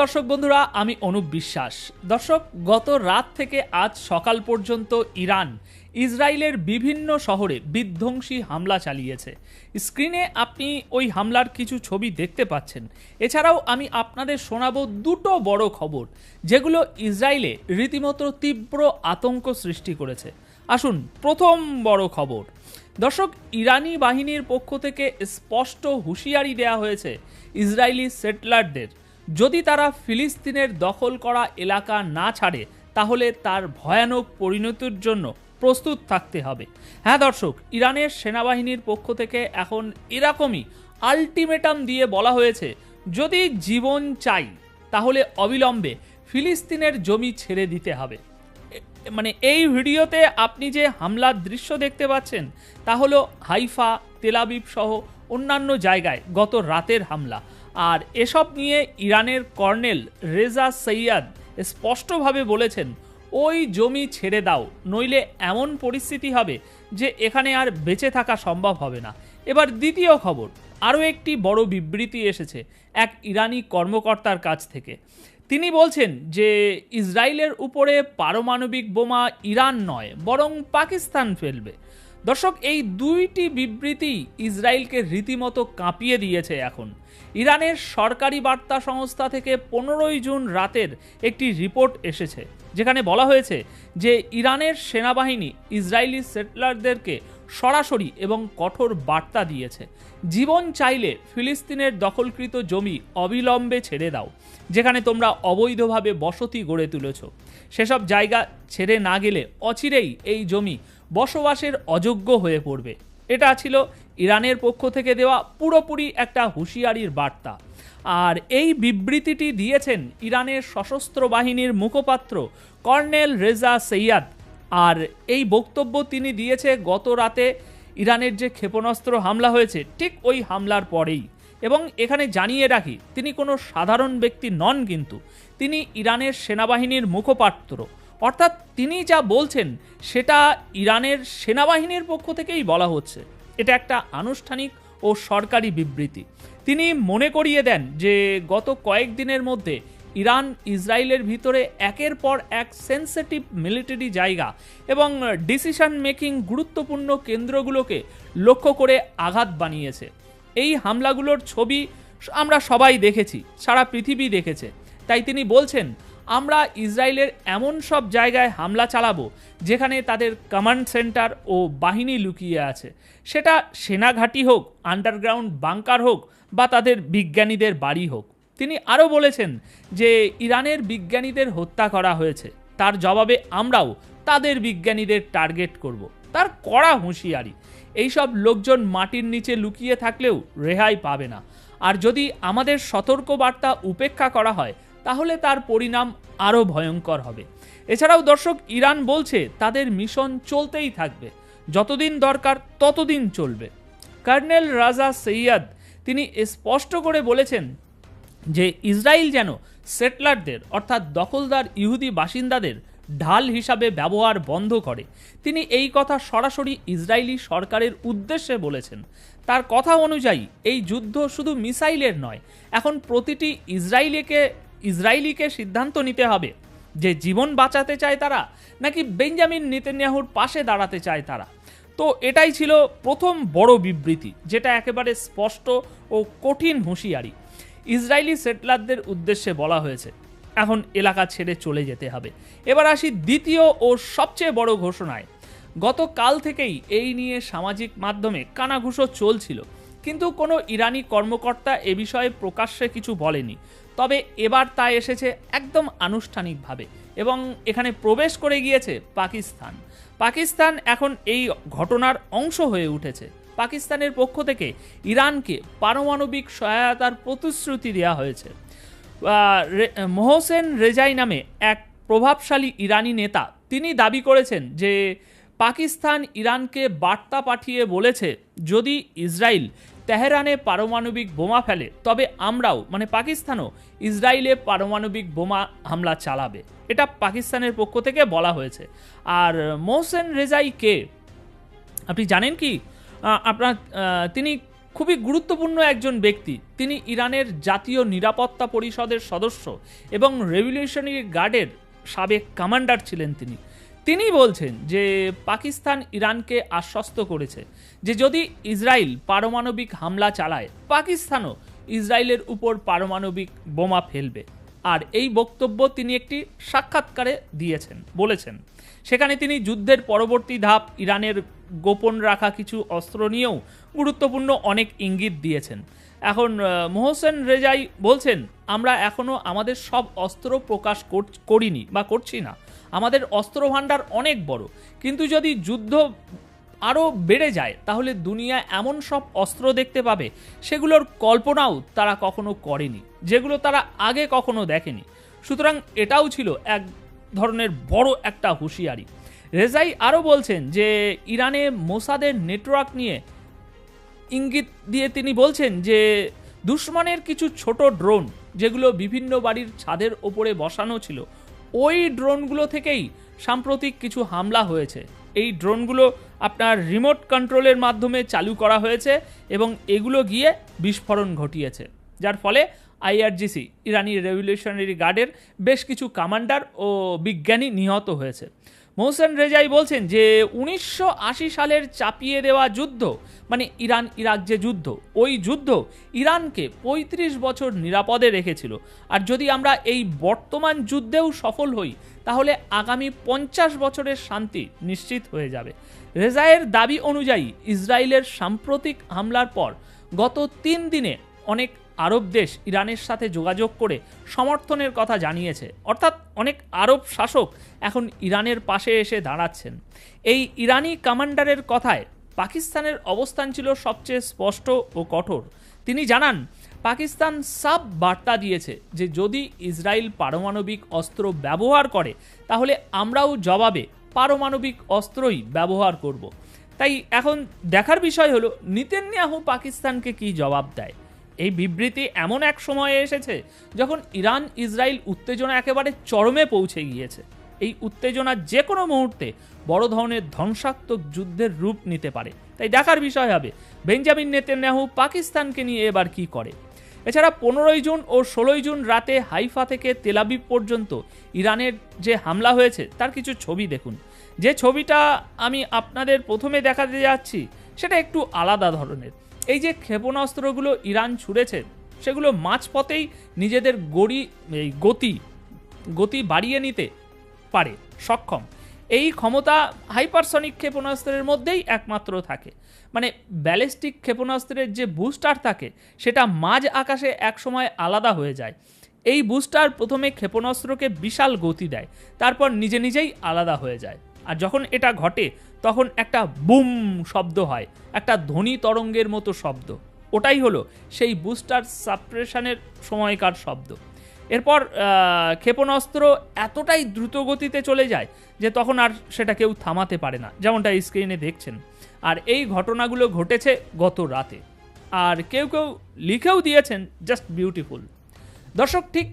দর্শক বন্ধুরা, আমি অনুপ বিশ্বাস। দর্শক, গত রাত থেকে আজ সকাল পর্যন্ত ইরান ইসরায়েলের বিভিন্ন শহরে বিধ্বংসী হামলা চালিয়েছে। স্ক্রিনে আপনি ওই হামলার কিছু ছবি দেখতে পাচ্ছেন। এছাড়াও আমি আপনাদের শোনাবো দুটো বড় খবর, যেগুলো ইসরায়েলে রীতিমতো তীব্র আতঙ্ক সৃষ্টি করেছে। আসুন, প্রথম বড় খবর। দর্শক, ইরানি বাহিনীর পক্ষ থেকে স্পষ্ট হুঁশিয়ারি দেওয়া হয়েছে ইসরায়েলি সেটলারদের। যদি তারা ফিলিস্তিনের দখল করা এলাকা না ছাড়ে, তাহলে তার ভয়ানক পরিণতির জন্য প্রস্তুত থাকতে হবে। হ্যাঁ দর্শক, ইরানের সেনাবাহিনীর পক্ষ থেকে এখন এরকমই আলটিমেটাম দিয়ে বলা হয়েছে, যদি জীবন চাই, তাহলে অবিলম্বে ফিলিস্তিনের জমি ছেড়ে দিতে হবে। মানে এই ভিডিওতে আপনি যে হামলার দৃশ্য দেখতে পাচ্ছেন, তা হলো হাইফা তেলাবিব সহ অন্যান্য জায়গায় গত রাতের হামলা। আর এসব নিয়ে ইরানের কর্নেল রেজা সৈয়াদ স্পষ্টভাবে বলেছেন, ওই জমি ছেড়ে দাও, নইলে এমন পরিস্থিতি হবে যে এখানে আর বেঁচে থাকা সম্ভব হবে না। এবার দ্বিতীয় খবর, আরও একটি বড় বিবৃতি এসেছে এক ইরানি কর্মকর্তার কাছ থেকে। তিনি বলছেন যে, ইসরায়েলের উপরে পারমাণবিক বোমা ইরান নয়, বরং পাকিস্তান ফেলবে। দর্শক, এই দুইটি বিবৃতি ইসরায়েলকে রীতিমতো কাঁপিয়ে দিয়েছে এখন। ইরানের সরকারি বার্তা সংস্থা থেকে পনেরোই জুন রাতের একটি রিপোর্ট এসেছে, যেখানে বলা হয়েছে যে ইরানের সেনাবাহিনী ইসরায়েলি সেটলারদেরকে সরাসরি এবং কঠোর বার্তা দিয়েছে। জীবন চাইলে ফিলিস্তিনের দখলকৃত জমি অবিলম্বে ছেড়ে দাও, যেখানে তোমরা অবৈধভাবে বসতি গড়ে তুলেছ। সেসব জায়গা ছেড়ে না গেলে অচিরেই এই জমি বসবাসের অযোগ্য হয়ে পড়বে। এটা ছিল ইরানের পক্ষ থেকে দেওয়া পুরোপুরি একটা হুঁশিয়ারির বার্তা। আর এই বিবৃতিটি দিয়েছেন ইরানের সশস্ত্র বাহিনীর মুখপাত্র কর্নেল রেজা সৈয়াদ। আর এই বক্তব্য তিনি দিয়েছে গত রাতে ইরানের যে ক্ষেপণাস্ত্র হামলা হয়েছে, ঠিক ওই হামলার পরেই। এবং এখানে জানিয়ে রাখি, তিনি কোনো সাধারণ ব্যক্তি নন কিন্তু। তিনি ইরানের সেনাবাহিনীর মুখপাত্র। অর্থাৎ তিনি যা বলছেন, সেটা ইরানের সেনাবাহিনীর পক্ষ থেকেই বলা হচ্ছে। এটা একটা আনুষ্ঠানিক ও সরকারি বিবৃতি। তিনি মনে করিয়ে দেন যে, গত কয়েকদিনের মধ্যে ইরান ইসরায়েলের ভিতরে একের পর এক সেন্সিটিভ মিলিটারি জায়গা এবং ডিসিশন মেকিং গুরুত্বপূর্ণ কেন্দ্রগুলোকে লক্ষ্য করে আঘাত বানিয়েছে। এই হামলাগুলোর ছবি আমরা সবাই দেখেছি, সারা পৃথিবী দেখেছে। তাই তিনি বলছেন আমরা ইসরায়েলের এমন সব জায়গায় হামলা চালাবো, যেখানে তাদের কমান্ড সেন্টার ও বাহিনী লুকিয়ে আছে। সেটা সেনাঘাঁটি হোক আন্ডারগ্রাউন্ড বাংকার হোক, বা তাদের বিজ্ঞানীদের বাড়ি হোক। তিনি আরও বলেছেন যে, ইরানের বিজ্ঞানীদের হত্যা করা হয়েছে। তার জবাবে আমরাও তাদের বিজ্ঞানীদের টার্গেট করব। তার কড়া হুঁশিয়ারি। এইসব লোকজন মাটির নিচে লুকিয়ে থাকলেও রেহাই পাবে না। আর যদি আমাদের সতর্ক বার্তা উপেক্ষা করা হয় তাহলে তার পরিণাম আরও ভয়ঙ্কর হবে। এছাড়াও দর্শক, ইরান বলছে তাদের মিশন চলতেই থাকবে। যতদিন দরকার ততদিন চলবে। কর্নেল রাজা সৈয়াদ, তিনি স্পষ্ট করে বলেছেন যে ইসরায়েল যেন সেটলারদের, অর্থাৎ দখলদার ইহুদি বাসিন্দাদের, ঢাল হিসাবে ব্যবহার বন্ধ করে। তিনি এই কথা সরাসরি ইসরায়েলি সরকারের উদ্দেশ্যে বলেছেন। তার কথা অনুযায়ী, এই যুদ্ধ শুধু মিসাইলের নয়, এখন প্রতিটি ইসরায়েলিকে ইসরায়েলিকে সিদ্ধান্ত নিতে হবে যে জীবন বাঁচাতে চায় তারা নাকি বেঞ্জামিন নেতানিয়াহুর পাশে দাঁড়াতে চায় তারা। তো এটাই ছিল প্রথম বড় বিবৃতি, যেটা একেবারে স্পষ্ট ও কঠিন হুঁশিয়ারি। ইসরায়েলি সেটলারদের উদ্দেশ্যে বলা হয়েছে, এখন এলাকা ছেড়ে চলে যেতে হবে। এবার আসি দ্বিতীয় ও সবচেয়ে বড় ঘোষণায়। গতকাল থেকেই এই নিয়ে সামাজিক মাধ্যমে কানাঘুষো চলছিল, কিন্তু কোনো ইরানি কর্মকর্তা এ বিষয়ে প্রকাশ্যে কিছু বলেনি। তবে এবার তা এসেছে একদম আনুষ্ঠানিকভাবে এবং এখানে প্রবেশ করে গিয়েছে পাকিস্তান। পাকিস্তান এখন এই ঘটনার অংশ হয়ে উঠেছে। পাকিস্তানের পক্ষ থেকে ইরানকে পারমাণবিক সহায়তার প্রতিশ্রুতি দেওয়া হয়েছে। মোহসেন রেজাই নামে এক প্রভাবশালী ইরানি নেতা, তিনি দাবি করেছেন যে পাকিস্তান ইরানকে বার্তা পাঠিয়ে বলেছে, যদি ইসরায়েল তেহরানে পারমাণবিক বোমা ফেলে, তবে আমরাও মানে পাকিস্তানও ইসরায়েলে পারমাণবিক বোমা হামলা চালাবে। এটা পাকিস্তানের পক্ষ থেকে বলা হয়েছে। আর মোহসেন রেজাই কে? আপনি জানেন কি? আপনার তিনি খুবই গুরুত্বপূর্ণ একজন ব্যক্তি। তিনি ইরানের জাতীয় নিরাপত্তা পরিষদের সদস্য এবং রেভলিউশনারি গার্ডের সাবেক কমান্ডার ছিলেন তিনি। তিনি বলছেন যে পাকিস্তান ইরানকে আশ্বস্ত করেছে যে যদি ইসরায়েল পারমাণবিক হামলা চালায়, পাকিস্তানও ইসরায়েলের উপর পারমাণবিক বোমা ফেলবে। আর এই বক্তব্য তিনি একটি সাক্ষাৎকারে দিয়েছেন, বলেছেন। সেখানে তিনি যুদ্ধের পরবর্তী ধাপ, ইরানের গোপন রাখা কিছু অস্ত্র নিয়েও গুরুত্বপূর্ণ অনেক ইঙ্গিত দিয়েছেন। এখন মোহসেন রেজাই বলছেন, আমরা এখনও আমাদের সব অস্ত্র প্রকাশ করিনি বা করছি না। আমাদের অস্ত্র ভাণ্ডার অনেক বড়। কিন্তু যদি যুদ্ধ আরও বেড়ে যায়, তাহলে দুনিয়া এমন সব অস্ত্র দেখতে পাবে, সেগুলোর কল্পনাও তারা কখনো করেনি, যেগুলো তারা আগে কখনো দেখেনি। সুতরাং এটাও ছিল এক ধরনের বড় একটা হুঁশিয়ারি। রেজাই আরও বলছেন যে, ইরানে মোসাদের নেটওয়ার্ক নিয়ে ইঙ্গিত দিয়ে তিনি বলছেন যে, দুশ্মনের কিছু ছোট ড্রোন, যেগুলো বিভিন্ন বাড়ির ছাদের ওপরে বসানো ছিল ওই ড্রোনগুলো থেকেই সাম্প্রতিক কিছু হামলা হয়েছে। এই ড্রোনগুলো আপনার রিমোট কন্ট্রোলের মাধ্যমে চালু করা হয়েছে এবং এগুলো গিয়ে বিস্ফোরণ ঘটিয়েছে। যার ফলে আইআরজিসি, ইরানি রেভলিউশনারি গার্ডের বেশ কিছু কমান্ডার ও বিজ্ঞানী নিহত হয়েছে। মোহসেন রেজাই বলছেন যে উনিশশো আশি সালের চাপিয়ে দেওয়া যুদ্ধ মানে ইরান ইরাক যে যুদ্ধ, ওই যুদ্ধ ইরানকে ৩৫ বছর নিরাপদে রেখেছিল। আর যদি আমরা এই বর্তমান যুদ্ধেও সফল হই, তাহলে আগামী পঞ্চাশ বছরের শান্তি নিশ্চিত হয়ে যাবে। রেজায়ের দাবি অনুযায়ী ইসরায়েলের সাম্প্রতিক হামলার পর গত তিন দিনে অনেক আরব দেশ ইরানের সাথে যোগাযোগ করে সমর্থনের কথা জানিয়েছে। অর্থাৎ অনেক আরব শাসক এখন ইরানের পাশে এসে দাঁড়াচ্ছেন। এই ইরানি কমান্ডারের কথায় পাকিস্তানের অবস্থান ছিল সবচেয়ে স্পষ্ট ও কঠোর। তিনি জানান, পাকিস্তান সাব বার্তা দিয়েছে যে যদি ইসরায়েল পারমাণবিক অস্ত্র ব্যবহার করে, তাহলে আমরাও জবাবে পারমাণবিক অস্ত্রই ব্যবহার করব। তাই এখন দেখার বিষয় হলো, নিতেন্যাহু পাকিস্তানকে কি জবাব দেয়? এই বিবৃতি এমন এক সময়ে এসেছে যখন ইরান ইসরায়েল উত্তেজনা একেবারে চরমে পৌঁছে গিয়েছে। এই উত্তেজনা যে কোনো মুহূর্তে বড় ধরনের ধ্বংসাত্মক যুদ্ধের রূপ নিতে পারে। তাই দেখার বিষয় হবে, বেঞ্জামিন নেতেন্যাহু পাকিস্তানকে নিয়ে এবার কি করে? এছাড়া পনেরোই জুন ও ষোলোই জুন রাতে হাইফা থেকে তেলাবিব পর্যন্ত ইরানের যে হামলা হয়েছে, তার কিছু ছবি দেখুন। যে ছবিটা আমি আপনাদের প্রথমে দেখাতে যাচ্ছি, সেটা একটু আলাদা ধরনের। এই যে ক্ষেপণাস্ত্রগুলো ইরান ছুড়েছে, সেগুলো মাঝপথেই নিজেদের গড়ি, এই গতি গতি বাড়িয়ে নিতে পারে, সক্ষম। এই ক্ষমতা হাইপারসনিক ক্ষেপণাস্ত্রের মধ্যেই একমাত্র থাকে। মানে ব্যালিস্টিক ক্ষেপণাস্ত্রের যে বুস্টার থাকে, সেটা মাঝ আকাশে একসময় আলাদা হয়ে যায়। এই বুস্টার প্রথমে ক্ষেপণাস্ত্রকে বিশাল গতি দেয়, তারপর নিজে নিজেই আলাদা হয়ে যায়। আর যখন এটা ঘটে, তখন একটা বুম শব্দ হয়, একটা ধ্বনি তরঙ্গের মতো শব্দ। ওটাই হলো সেই বুস্টার সাপ্রেশনের সময়কার শব্দ। এরপর ক্ষেপণাস্ত্র এতটাই দ্রুত গতিতে চলে যায় যে তখন আর সেটা কেউ থামাতে পারে না, যেমনটা স্ক্রিনে দেখছেন। আর এই ঘটনাগুলো ঘটেছে গত রাতে। আর কেউ কেউ লিখেও দিয়েছেন জাস্ট বিউটিফুল দর্শক, ঠিক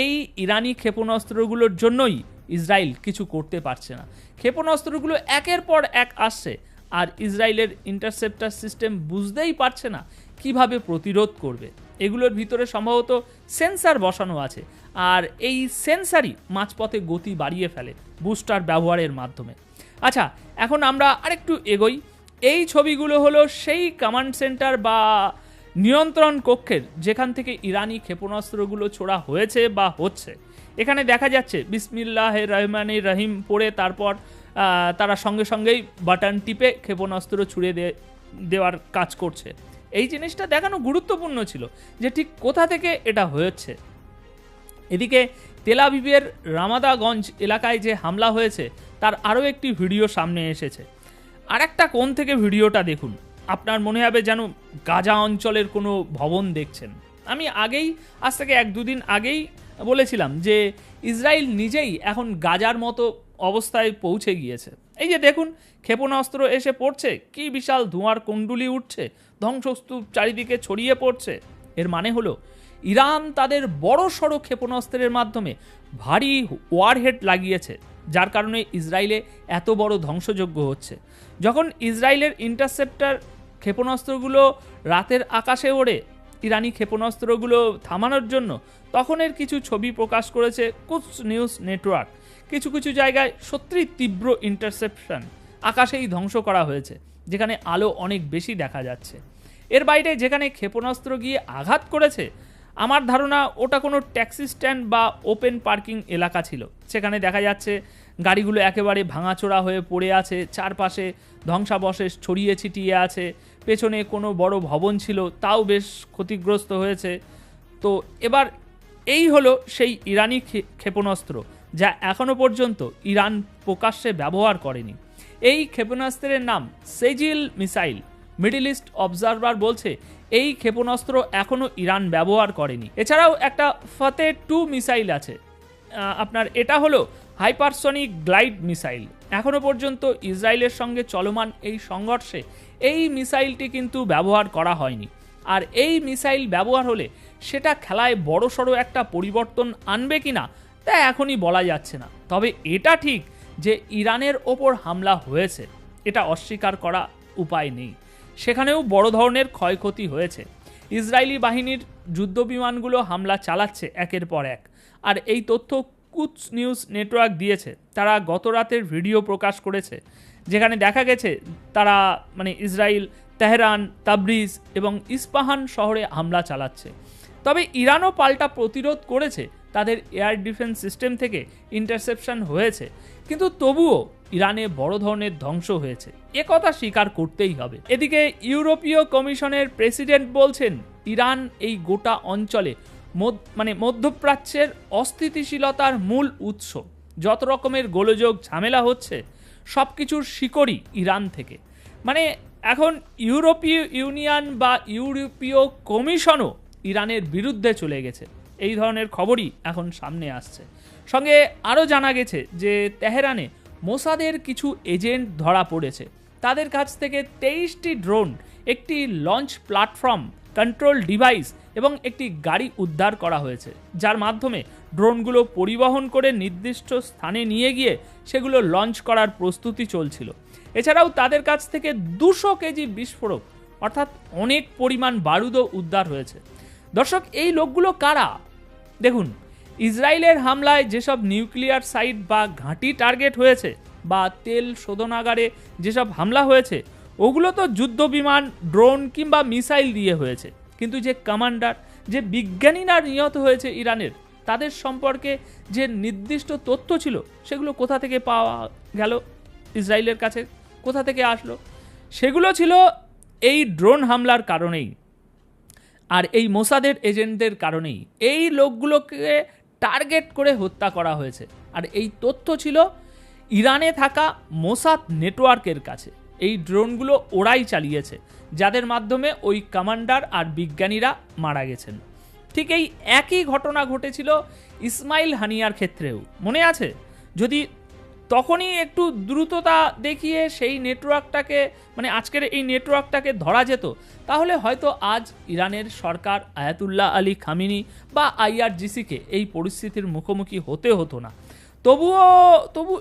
এই ইরানি ক্ষেপণাস্ত্রগুলোর জন্যই ইসরায়েল কিছু করতে পারছে না। ক্ষেপণাস্ত্রগুলো একের পর এক আসছে, আর ইসরায়েলের ইন্টারসেপ্টার সিস্টেম বুঝতেই পারছে না কীভাবে প্রতিরোধ করবে। এগুলোর ভিতরে সম্ভবত সেন্সার বসানো আছে, আর এই সেন্সারই মাঝপথে গতি বাড়িয়ে ফেলে বুস্টার ব্যবহারের মাধ্যমে। আচ্ছা এখন আমরা আরেকটু এগোই। এই ছবিগুলো হলো সেই কমান্ড সেন্টার বা নিয়ন্ত্রণ কক্ষের, যেখান থেকে ইরানি ক্ষেপণাস্ত্রগুলো ছোড়া হয়েছে বা হচ্ছে। এখানে দেখা যাচ্ছে বিসমিল্লাহ রহমান রহিম পড়ে তারপর তারা সঙ্গে সঙ্গেই বাটন টিপে ক্ষেপণাস্ত্র ছুড়ে দেওয়ার কাজ করছে। এই জিনিসটা দেখানো গুরুত্বপূর্ণ ছিল যে ঠিক কোথা থেকে এটা হয়েছে। এদিকে তেলাবিবের রামাদাগঞ্জ এলাকায় যে হামলা হয়েছে, তার আরও একটি ভিডিও সামনে এসেছে। আর একটা কোণ থেকে ভিডিওটা দেখুন। আপনার মনে হবে যেন গাজা অঞ্চলের কোনো ভবন দেখছেন। আমি আগেই, আজ থেকে এক দুদিন আগেই বলেছিলাম যে ইসরায়েল নিজেই এখন গাজার মতো অবস্থায় পৌঁছে গিয়েছে। এই যে দেখুন, ক্ষেপণাস্ত্র এসে পড়ছে, কি বিশাল ধোঁয়ার কুণ্ডুলি উঠছে, ধ্বংসস্তূপ চারিদিকে ছড়িয়ে পড়ছে। এর মানে হলো, ইরান তাদের বড় সড়ো ক্ষেপণাস্ত্রের মাধ্যমে ভারী ওয়ারহেড লাগিয়েছে, যার কারণে ইসরায়েলে এত বড় ধ্বংসযজ্ঞ হচ্ছে। যখন ইসরায়েলের ইন্টারসেপ্টার ক্ষেপণাস্ত্রগুলো রাতের আকাশে ওড়ে ইরানি ক্ষেপণাস্ত্রগুলো থামানোর জন্য তখনের কিছু ছবি প্রকাশ করেছে কুচ নিউজ নেটওয়ার্ক। কিছু কিছু জায়গায় সত্যিই তীব্র ইন্টারসেপশন আকাশেই ধ্বংস করা হয়েছে, যেখানে আলো অনেক বেশি দেখা যাচ্ছে। এর বাইরে যেখানে ক্ষেপণাস্ত্র গিয়ে আঘাত করেছে, আমার ধারণা ওটা কোনো ট্যাক্সি স্ট্যান্ড বা ওপেন পার্কিং এলাকা ছিল। সেখানে দেখা যাচ্ছে গাড়িগুলো একেবারে ভাঙাচোরা হয়ে পড়ে আছে, চারপাশে ধ্বংসাবশেষ ছড়িয়ে ছিটিয়ে আছে পেছনে কোনো বড় ভবন ছিল, তাও বেশ ক্ষতিগ্রস্ত হয়েছে। তো এবার এই হলো সেই ইরানি ক্ষে- ক্ষেপণাস্ত্র, যা এখনও পর্যন্ত ইরান প্রকাশ্যে ব্যবহার করেনি। এই ক্ষেপণাস্ত্রের নাম Sejjil missile, middle east observer বলছে, এই ক্ষেপণাস্ত্র এখনও ইরান ব্যবহার করেনি। এছাড়াও একটা ফতে টু মিসাইল আছে। আপনার এটা হলো হাইপারসনিক গ্লাইড মিসাইল। এখনও পর্যন্ত ইসরায়েলের সঙ্গে চলমান এই সংঘর্ষে এই মিসাইলটি কিন্তু ব্যবহার করা হয়নি। আর এই মিসাইল ব্যবহার হলে সেটা খেলায় বড়সড় একটা পরিবর্তন আনবে কিনা তা এখনই বলা যাচ্ছে না। তবে এটা ঠিক যে ইরানের ওপর হামলা হয়েছে। এটা অস্বীকার করা উপায় নেই। সেখানেও বড় ধরনের ক্ষয়ক্ষতি হয়েছে। ইসরায়েলি বাহিনীর যুদ্ধবিমানগুলো হামলা চালাচ্ছে একের পর এক। আর এই তথ্য কুচ নিউজ নেটওয়ার্ক দিয়েছে। তারা গত রাতের ভিডিও প্রকাশ করেছে। যেখানে দেখা গেছে তারা মানে ইসরায়েল তেহরান, তাবরিজ এবং ইস্পাহান শহরে হামলা চালাচ্ছে। তবে ইরানও পাল্টা প্রতিরোধ করেছে, তাদের এয়ার ডিফেন্স সিস্টেম থেকে ইন্টারসেপশন হয়েছে। কিন্তু তবুও ইরানে বড় ধরনের ধ্বংস হয়েছে। এ কথা স্বীকার করতেই হবে। এদিকে ইউরোপীয় কমিশনের প্রেসিডেন্ট বলছেন, ইরান এই গোটা অঞ্চলে মানে মধ্যপ্রাচ্যের অস্থিতিশীলতার মূল উৎস। যত রকমের গোলযোগ ঝামেলা হচ্ছে সব কিছুর শিকড়ই ইরান থেকে। মানে এখন ইউরোপীয় ইউনিয়ন বা ইউরোপীয় কমিশনও ইরানের বিরুদ্ধে চলে গেছে। এই ধরনের খবরই এখন সামনে আসছে। সঙ্গে আরও জানা গেছে যে তেহরানে মোসাদের কিছু এজেন্ট ধরা পড়েছে। তাদের কাছ থেকে তেইশটি ড্রোন, একটি লঞ্চ প্ল্যাটফর্ম, কন্ট্রোল ডিভাইস এবং একটি গাড়ি উদ্ধার করা হয়েছে। যার মাধ্যমে ড্রোনগুলো পরিবহন করে নির্দিষ্ট স্থানে নিয়ে গিয়ে সেগুলো লঞ্চ করার প্রস্তুতি চলছিল। এছাড়াও তাদের কাছ থেকে দুশো কেজি বিস্ফোরক, অর্থাৎ অনেক পরিমাণ বারুদও উদ্ধার হয়েছে। দর্শক, এই লোকগুলো কারা? দেখুন, ইসরায়েলের হামলায় যেসব নিউক্লিয়ার সাইট বা ঘাঁটি টার্গেট হয়েছে বা তেল শোধনাগারে যেসব হামলা হয়েছে, ওগুলো তো যুদ্ধ বিমান, ড্রোন কিংবা মিসাইল দিয়ে হয়েছে। কিন্তু যে কমান্ডার, যে বিজ্ঞানীরা নিহত হয়েছে ইরানের তাদের সম্পর্কে যে নির্দিষ্ট তথ্য ছিল, সেগুলো কোথা থেকে পাওয়া গেল, ইসরায়েলের কাছে কোথা থেকে আসলো, সেগুলো ছিল এই ড্রোন হামলার কারণেই আর এই মোসাদের এজেন্টদের কারণেই। এই লোকগুলোকে টার্গেট করে হত্যা করা হয়েছে। আর এই তথ্য ছিল ইরানে থাকা মোসাদ নেটওয়ার্কের কাছে। এই ড্রোনগুলো ওরাই চালিয়েছে, যাদের মাধ্যমে ওই কমান্ডার আর বিজ্ঞানীরা মারা গেছেন। ঠিক এই একই ঘটনা ঘটেছিল ইসমাইল হানিয়ার ক্ষেত্রেও। মনে আছে? যদি তখনই একটু দ্রুততা দেখিয়ে সেই নেটওয়ার্কটাকে মানে আজকের এই নেটওয়ার্কটাকে ধরা যেত, তাহলে হয়তো আজ ইরানের সরকার আয়াতুল্লাহ আলী খামিনি বা আইআরজিসিকে এই পরিস্থিতির মুখোমুখি হতে হতো না। তবুও, তবু